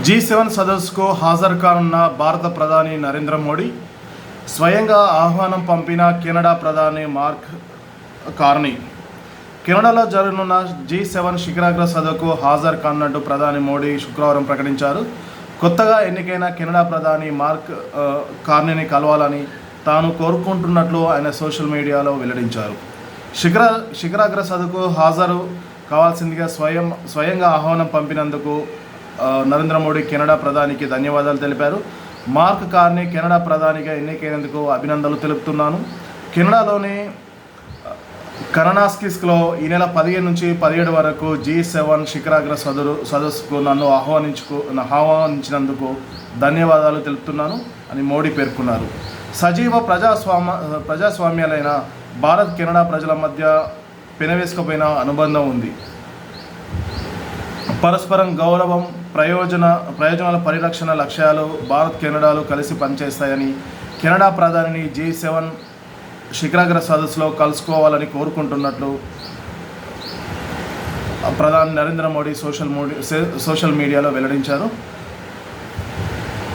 G seven సదస్సుకు హాజరు కానున్న భారత ప్రధాని నరేంద్ర మోడీ స్వయంగా ఆహ్వానం పంపిన కెనడా ప్రధాని మార్క్ కార్నీ. కెనడాలో జరగనున్న జీ సెవెన్ శిఖరాగ్ర సదస్సుకు హాజరు కానున్నట్టు ప్రధాని మోడీ శుక్రవారం ప్రకటించారు. కొత్తగా ఎన్నికైన కెనడా ప్రధాని మార్క్ ఆ, కార్నీని కలవాలని తాను కోరుకుంటున్నట్లు ఆయన సోషల్ మీడియాలో వెల్లడించారు. శిఖర శిఖరాగ్ర సదస్సుకు హాజరు కావాల్సిందిగా స్వయం స్వయంగా ఆహ్వానం పంపినందుకు నరేంద్ర మోడీ కెనడా ప్రధానికి ధన్యవాదాలు తెలిపారు. మార్క్ కార్ని కెనడా ప్రధానిగా ఎన్నికైనందుకు అభినందనలు తెలుపుతున్నాను. కెనడాలోని కరణాస్కిస్లో ఈ నెల పదిహేను నుంచి పదిహేడు వరకు జీ సెవెన్ శిఖరాగ్ర సదరు సదస్సుకు నన్ను ఆహ్వానించుకు ఆహ్వానించినందుకు ధన్యవాదాలు తెలుపుతున్నాను అని మోడీ పేర్కొన్నారు. సజీవ ప్రజాస్వామ ప్రజాస్వామ్యాలైన భారత్ కెనడా ప్రజల మధ్య పెనవేసుకుపోయిన అనుబంధం ఉంది. పరస్పరం గౌరవం ప్రయోజన ప్రయోజనాల పరిరక్షణ లక్ష్యాలు భారత్ కెనడాలు కలిసి పనిచేస్తాయని కెనడా ప్రధానిని జీ సెవెన్ శిఖరాగ్ర సదస్సులో కలుసుకోవాలని కోరుకుంటున్నట్లు ప్రధాని నరేంద్ర మోడీ సోషల్ మోడీ సోషల్ మీడియాలో వెల్లడించారు.